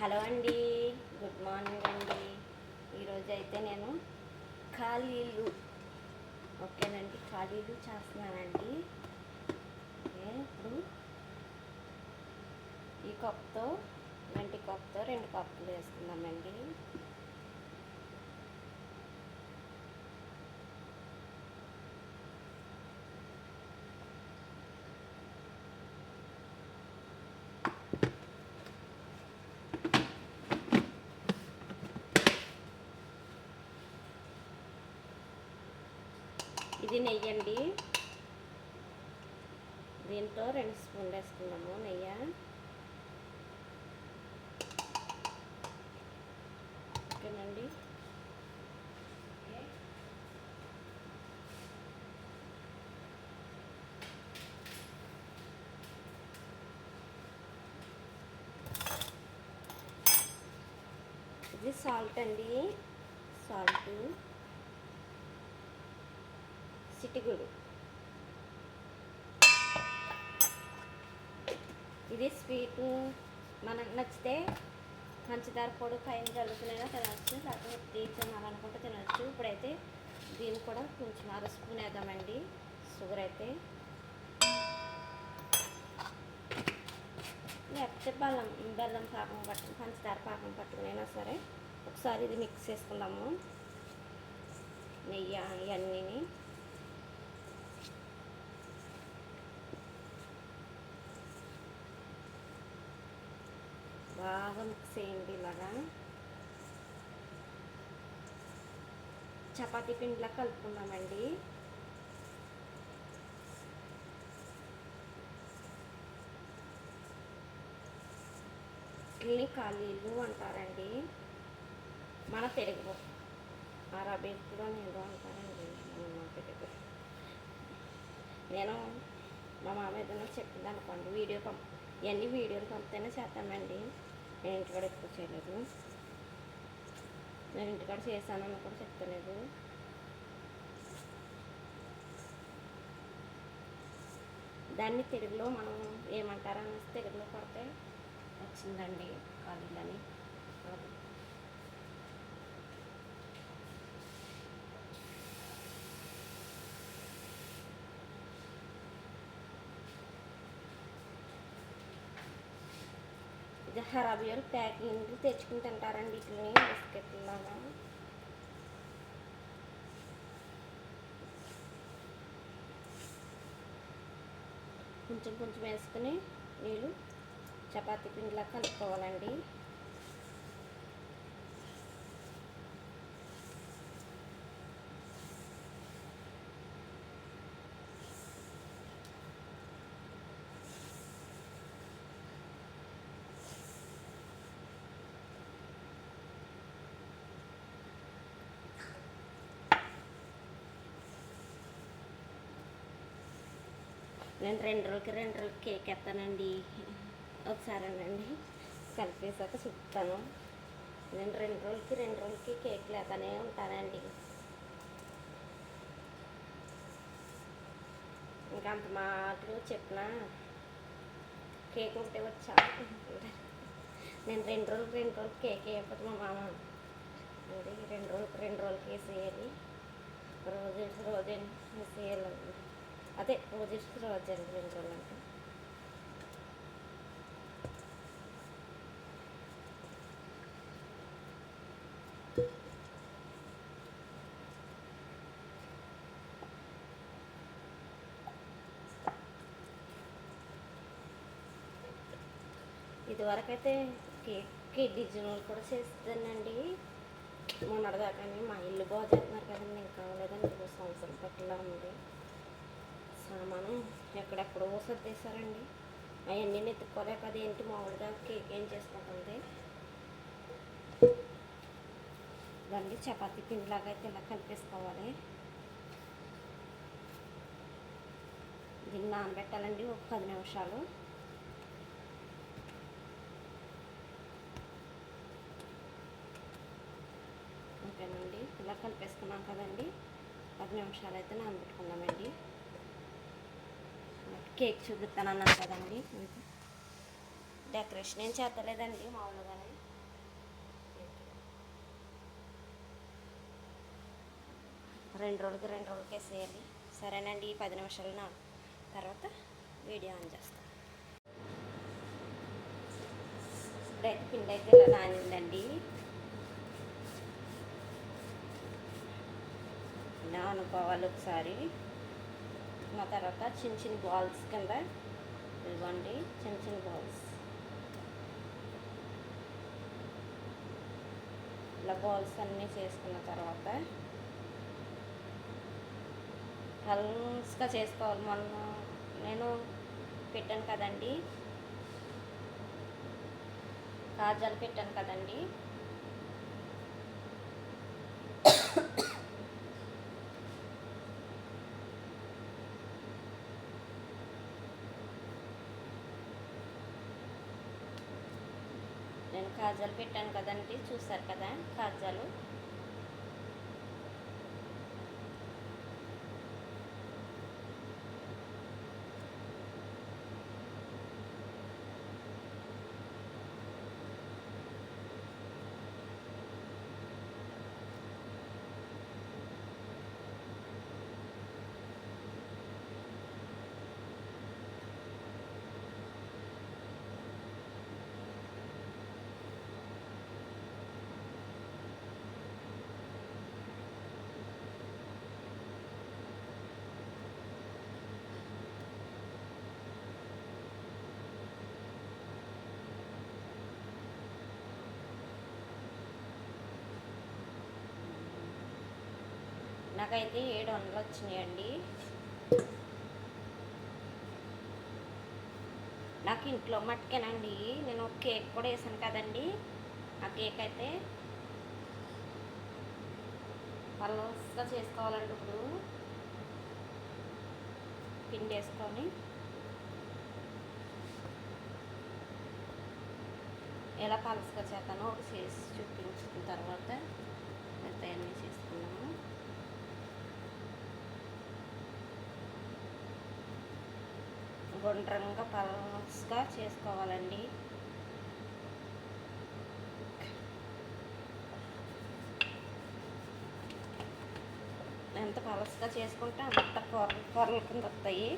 Hello అండి. Good morning అండి. ఈరోజు అయితే నేను ఖాళీలు. ఓకేనండి ఖాళీలు చేస్తున్నానండి. ఇప్పుడు ఈ కప్తో గంటి కప్తో రెండు కప్పులు వేసుకుందామండి. ఇది నెయ్యి అండి దీంట్లో రెండు స్పూన్లు వేసుకున్నాము నెయ్యి. ఓకేనండి. ఇది సాల్ట్ అండి. సాల్ట్. చిటికుడు ఇది స్వీట్. మనకు నచ్చితే పంచదార పొడి పైన జల్లుకునైనా తినవచ్చు లేకపోతే టీ తినవచ్చు ఇప్పుడైతే దీన్ని కూడా కొంచెం అర స్పూన్ వేద్దామండి. షుగర్ అయితే. లేకపోతే బెల్లం బెల్లం పాకం పట్టు పంచదార పాకం పట్టుకునైనా సరే ఒకసారి ఇది మిక్స్ చేసుకుందాము. నెయ్యి ఇవన్నీ బాగా మిక్స్ చేయండి ఇలాగా. చపాతీ పిండిలా కలుపుకున్నామండి ఇల్లి ఖాళీలు అంటారండి. మన తెలుగు అరబిక్లో నేను అంటారండి. మా తెలుగు. నేను మా మామ ఏదైనా చెప్పింది అనుకోండి వీడియో పంప ఇవన్నీ వీడియోలు పంపితేనే చేస్తామండి. నేను ఇంటికాడ ఎక్కువ చేయలేదు. నేను ఇంటికాడ చేశానని కూడా చెప్తలేదు దాన్ని తెలుగులో మనం ఏమంటారని తెలుగులో కొడితే వచ్చిందండి ఖాళీలని అది. ఇది ప్యాకింగ్ తెచ్చుకుని తింటారండి వీటిని బిస్కెట్లాగా కొంచెం కొంచెం వేసుకుని నీళ్ళు చపాతీ పిండిలా కలుపుకోవాలండి. నేను రెండు రోజులకి రెండు రోజులకి కేక్ ఎత్తానండి. ఒకసారేనండి. కలిపేసాక చెప్తాను. నేను రెండు రోజులకి రెండు రోజులకి కేకులు ఎత్తనే ఉంటానండి. ఇంకా అంత మాటలు చెప్పినా కేక్ ఉంటే వచ్చా? నేను రెండు రోజులకి రెండు రోజులకి కేక్ వేయకపోతే మా మామ రెండు రోజులకి రెండు రోజులకి వేసేయాలి రోజు రోజు వేసేయాలండి అదే రోజు రోజు అండి ఇదివరకైతే కేక్ డిజైన్లు కూడా చేస్తానండి మొన్నటిదాకా మా ఇల్లు బాగా చేస్తున్నారు కదండి ఇంకా లేదండి సంవత్సరం పట్ల ఉంది. సామాను ఎక్కడెక్కడో సర్దేశారండి. అవన్నీ నెత్తుకోలేక అదేంటి మామూలుగా కేక్ ఏం చేసుకుంటుంది దాన్ని చపాతీ పిండిలాగా అయితే ఇలా కలిపేసుకోవాలి. దీన్ని నానబెట్టాలండి ఒక పది నిమిషాలు. ఓకేనండి ఇలా కలిపేసుకున్నాం కదండి. పది నిమిషాలు అయితే నానబెట్టుకున్నామండి. కేక్ చూపిస్తాను అన్నాను కదండి. మీకు డెకరేషన్ ఏం చేస్తలేదండి మామూలుగానే. రెండు రోజులకి రెండు రోజులకి వేసేయాలి సరేనండి ఈ పది నిమిషాలు నా తర్వాత వీడియో ఆన్ చేస్తాను పిండి అయితే ఇలా నానిందండి. ఇలా అనుకోవాలి ఒకసారి? ఆ తర్వాత చిన్న చిన్న బాల్స్ కింద ఇవ్వండి చిన్న చిన్న బాల్స్. ఇలా బాల్స్ అన్నీ చేసుకున్న తర్వాత హల్స్గా చేసుకోవాలి. మొన్న నేను పెట్టాను కదండి. కాజాలు పెట్టాను కదండి. నేను కాజాలు పెట్టాను కదండి చూసారు కదా కాజాలు? నాకైతే ఏడు వందలు వచ్చినాయండి నాకు ఇంట్లో మట్టుకేనండి. నేను ఒక కేక్ కూడా వేసాను కదండి. ఆ కేక్ అయితే పలసగా చేసుకోవాలండి ఇప్పుడు. పిండి వేసుకొని ఎలా పలసగా చేస్తానో ఒకటి చేసి చూపించిన తర్వాత మిగతా అన్నీ గుండ్రంగా పల్స్గా చేసుకోవాలండి. ఎంత పలసగా చేసుకుంటే అంత పొర పొరల కింద వస్తాయి.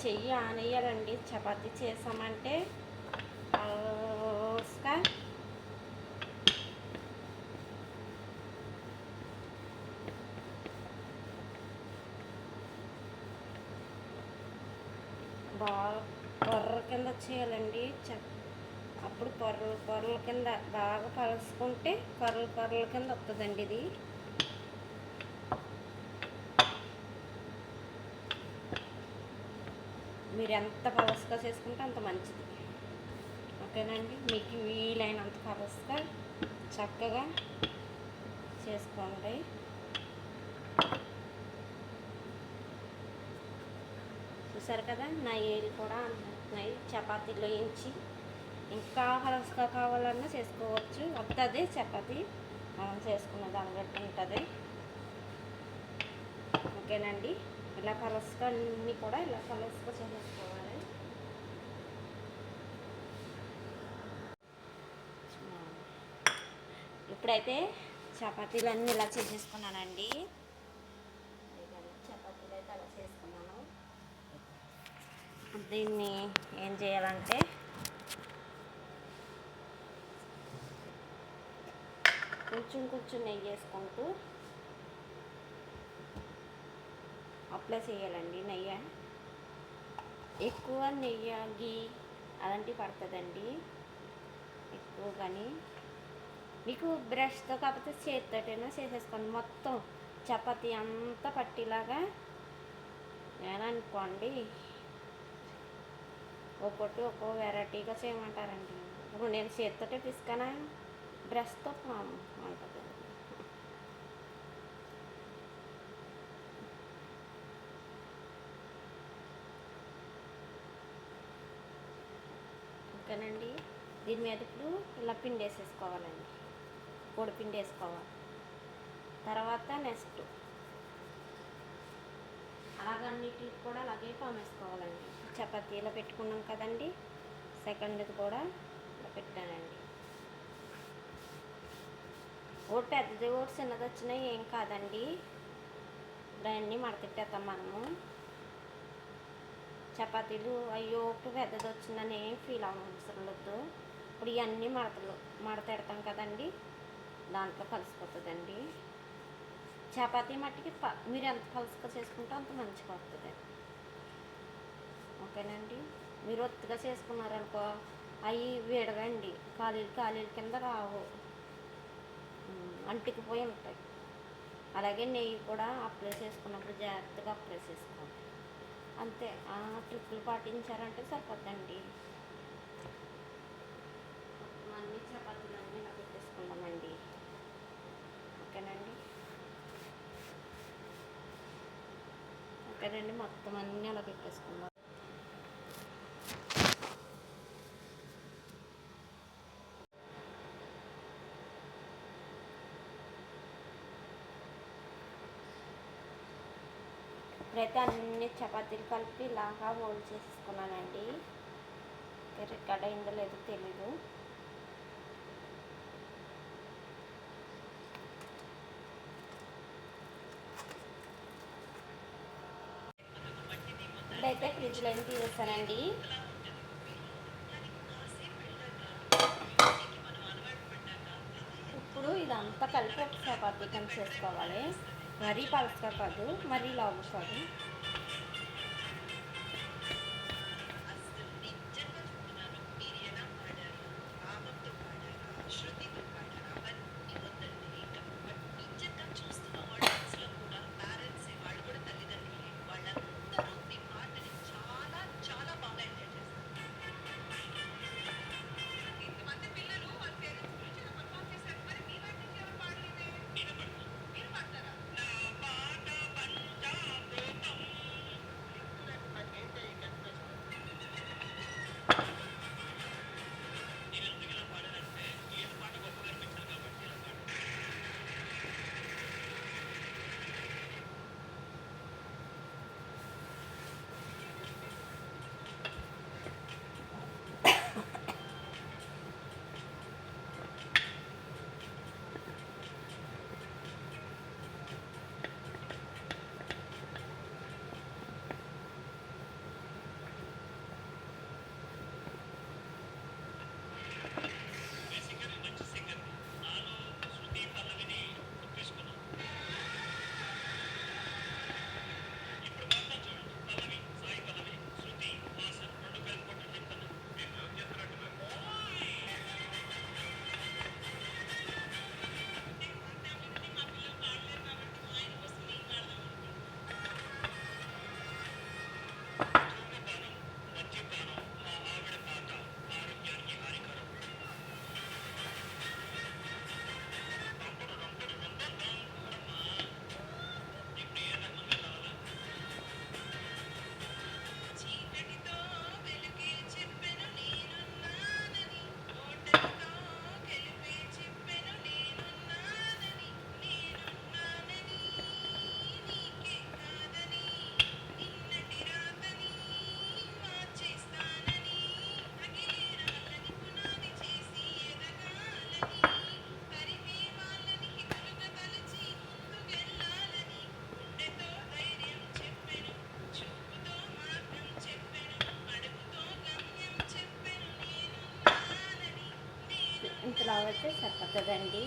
చెయ్యి ఆనేయాలండి. చపాతీ చేసామంటే. బాగా పొర్ర కింద చేయాలండి. చ అప్పుడు పొర్రలు పొర్రల కింద బాగా పలుసుకుంటే పొర్రలు పొర్రల కింద వస్తుందండి ఇది. మీరు ఎంత పలసగా చేసుకుంటే అంత మంచిది. ఓకేనండి మీకు వీలైనంత పలసగా చక్కగా చేసుకోండి. చూసారు కదా? నా ఏరి కూడా అంటున్నాయి. చపాతీలో ఇంచి ఇంకా పలసగా కావాలన్నా చేసుకోవచ్చు. వస్తుంది చపాతీ మనం చేసుకున్న దాన్ని బట్టి ఉంటుంది. ఓకేనండి ఇలా పలసగా అన్నీ కూడా ఇలా పలసగా చేసేసుకోవాలి ఇప్పుడైతే చపాతీలు అన్నీ ఇలా చేసేసుకున్నానండి. చపాతీలు అయితే అలా చేసుకున్నాను దీన్ని ఏం చేయాలంటే కొంచెం కొంచెం నెయ్యి వేసుకుంటూ అప్లై చేయాలండి నెయ్యి. ఎక్కువ నెయ్యి గీ అలాంటివి పడుతుందండి. ఎక్కువ కానీ మీకు బ్రష్తో కాకపోతే చేతితోటైనా చేసేసుకోండి. మొత్తం చపాతీ అంతా పట్టేలాగా అనుకోండి ఒక్కొక్కటి ఒక్కో వెరైటీగా చేయమంటారండి. ఇప్పుడు నేను చేతితోటే పిసుకనా బ్రష్తో ఉంటుంది ఓకేనండి దీని మీద ఇప్పుడు ఇలా పిండి వేసేసుకోవాలండి. పొడి పిండి వేసుకోవాలి. తర్వాత నెక్స్ట్ అలాగన్నిటికి కూడా అలాగే పామేసుకోవాలండి చపాతీ ఇలా పెట్టుకున్నాం కదండి. సెకండ్ది కూడా ఇలా పెట్టానండి. ఒకటి పెద్దది ఒకటి చిన్నది వచ్చినా ఏం కాదండి. ఇప్పుడు అన్నీ మడతెట్టేస్తాం మనము. చపాతీలు అయ్యో ఒకటి పెద్దది వచ్చిందని ఏం ఫీల్ అవసరం లేదు. ఇప్పుడు ఇవన్నీ మడతలు మడతెడతాం కదండి దాంట్లో కలిసిపోతుందండి. చపాతీ మట్టికి ప మీరు ఎంత పలుసుగా చేసుకుంటే అంత మంచిగా వస్తుంది ఓకేనండి? మీరు ఒత్తుగా చేసుకున్నారనుకో అవి విడవండి. ఖాళీలు ఖాళీల కింద రావు. అంటుకుపోయి ఉంటాయి. అలాగే నెయ్యి కూడా అప్లై చేసుకున్నప్పుడు జాగ్రత్తగా అప్లై చేసుకోవాలి. అంతే. ఆ ట్రిప్పులు పాటించారంటే సరిపోద్దండి. మొత్తం అన్ని చపాతీలు అన్నీ ఇలా పెట్టేసుకుందామండి ఓకేనండి? ఓకేనండి మొత్తం అన్నీ అలా పెట్టేసుకుందాం. ఇప్పుడైతే అన్ని చపాతీలు కలిపి ఇలాగా మోల్డ్ చేసేసుకున్నానండి. రికార్డ్ అయిందో లేదో తెలీదు. ఇప్పుడైతే ఫ్రిడ్జ్లో ఏం తీసేసానండి? ఇప్పుడు ఇదంతా కలిపి ఒక చపాతీ కింద చేసుకోవాలి. మరీ పలసగా కాదు మరీ లావు కాదు. అండి.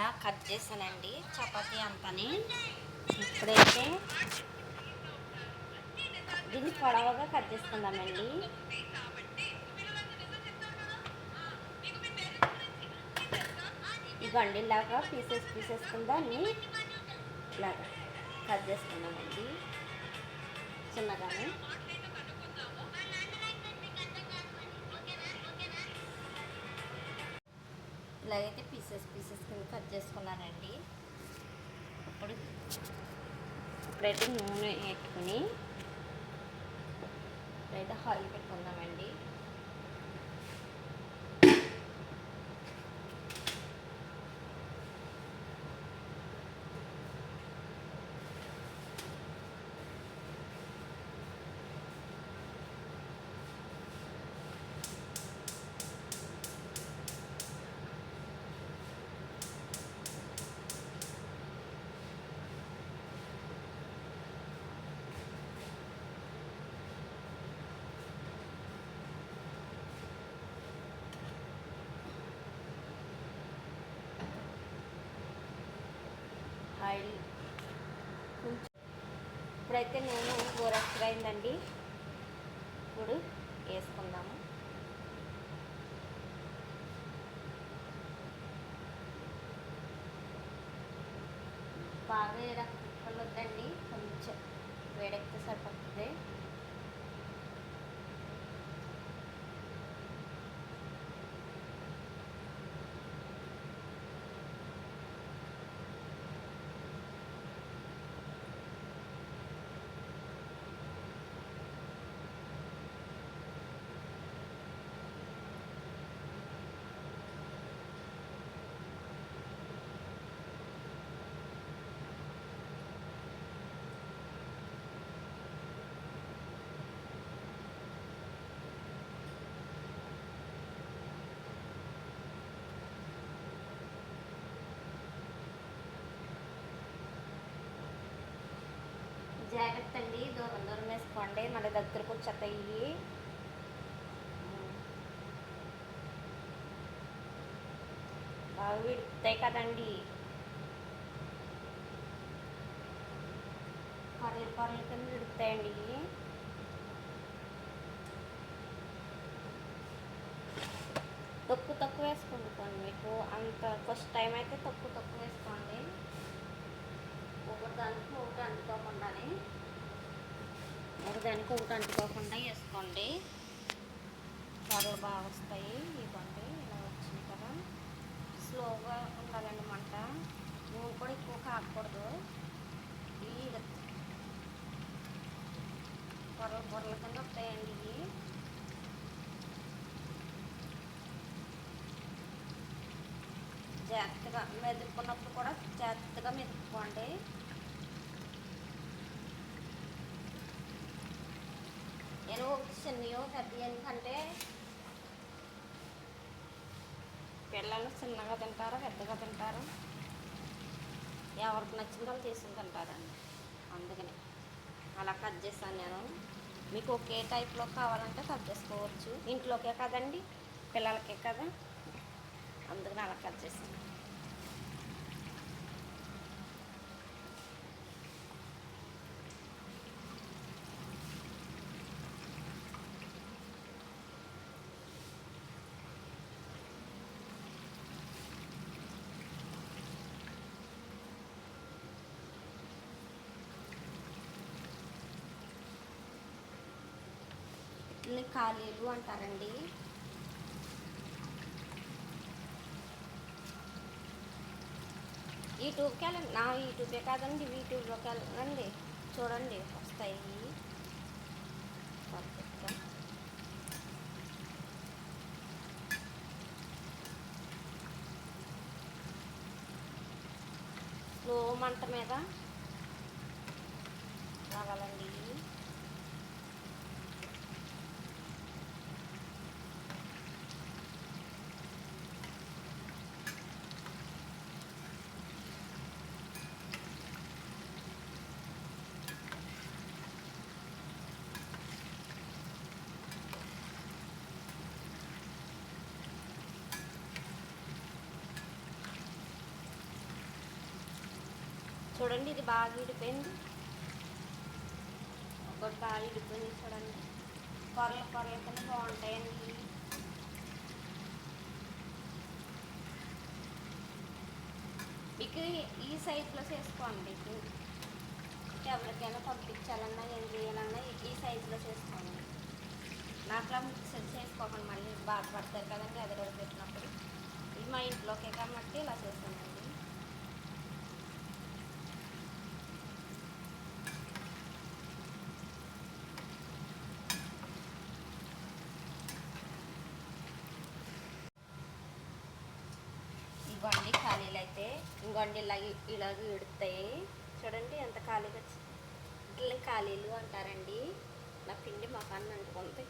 ఇలా కట్ చేశానండి. చపాతీ అంతని. ఇప్పుడైతే దీన్ని పొడవగా కట్ చేసుకుందామండి. ఇవ్వండి ఇలాగా పీసెస్ పీసెస్ కింద అన్ని ఇలాగా కట్ చేసుకుందామండి. చిన్నగానే. ఇట్లాగైతే పీసెస్ పీసెస్ కింద కట్ చేసుకున్నానండి. ఇప్పుడు ఇప్పుడైతే నూనె పెట్టుకుని ఇప్పుడైతే ఆయిల్ పెట్టుకుందామండి. ఆయిల్ ఇప్పుడైతే నూనె గోరక్షగా అయిందండి. ఇప్పుడు జాగ్రత్త అండి దూరం దూరం వేసుకోండి మళ్ళీ దగ్గరకు వచ్చేస్తాయి బాగా విడుతాయి కదండి. పర్లు పర్ల కింద విడుతాయండి. తక్కువ తక్కువ వేసుకోండి కొన్ని మీకు. అంత ఫస్ట్ టైం అయితే తక్కువ తక్కువ వేసుకోండి. ఒకదానికి ఒకటి అందుకోకుండానే. ఒకదానికి ఒకటి అంటుకోకుండా వేసుకోండి. త్వరలు బాగా వస్తాయి. ఇవ్వండి. ఇలా వచ్చింది కదా. స్లోగా ఉండాలండి మంట. నూనె కూడా ఎక్కువ కాకూడదు. ఈ పొరలు పొరల కింద వస్తాయండి ఇవి. జాగ్రత్తగా మెదుపుకున్నప్పుడు కూడా జాగ్రత్తగా మెదుపుకోండి. నేను చిన్నయో పెద్ద ఎందుకంటే పిల్లలు చిన్నగా తింటారు పెద్దగా తింటారు. ఎవరికి నచ్చిన వాళ్ళు చేసుకుని తింటారండి. అందుకని అలా కట్ చేశాను నేను. మీకు ఒకే టైప్లో కావాలంటే కట్ చేసుకోవచ్చు. ఇంట్లోకే కదండి పిల్లలకే కదా. అందుకని అలా కట్ చేశాను. వీటిని ఖాళీలు అంటారండి. యూట్యూబ్కి వెళ్ళండి నా యూట్యూబే కాదండి యూట్యూబ్లోకి వెళ్ళండి చూడండి వస్తాయి. పర్ఫెక్ట్గా స్లో మంట మీద చూడండి ఇది బాగా విడిపోయింది. ఒకటి బాగా విడిపోయింది చూడండి. కొరలు కొరలు కింద బాగుంటాయండి. మీకు ఈ సైజులో చేసుకోండి. ఎవరికైనా పంపించాలన్నా ఏం చేయాలన్నా ఈ సైజులో చేసుకోండి. నాకులా మిక్సర్ చేసుకోకండి మళ్ళీ బాధపడతారు కదండి అది రోజు పెట్టినప్పుడు. ఇది మా ఇంట్లోకే కాబట్టి ఇలా చేస్తానండి ఇంకొండి ఖాళీలు అయితే ఇంకోండి ఇలా ఇలాగ ఇడుతాయి. చూడండి ఎంత ఖాళీగా వచ్చి ఇట్లా ఖాళీలు అంటారండి. నా పిండి మొఖాన్ని అంటుకుంది.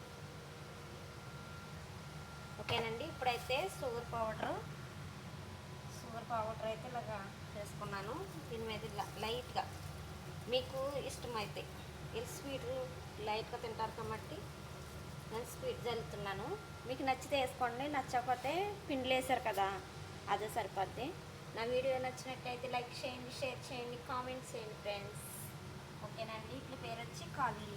ఓకేనండి ఇప్పుడైతే షుగర్ పౌడర్. షుగర్ పౌడర్ అయితే ఇలాగా చేసుకున్నాను. దీని మీద ఇలా లైట్గా మీకు ఇష్టమైతే వీళ్ళు స్వీట్ లైట్గా తింటారు కాబట్టి నేను స్వీట్ జల్లుతున్నాను. మీకు నచ్చితే వేసుకోండి నచ్చకపోతే పిండిలు వేసారు కదా అదే సరిపోద్ది. నా వీడియో నచ్చినట్టయితే లైక్ చేయండి షేర్ చేయండి కామెంట్స్ చేయండి ఫ్రెండ్స్. ఓకేనండి ఇట్ల పేరు వచ్చి కాలీ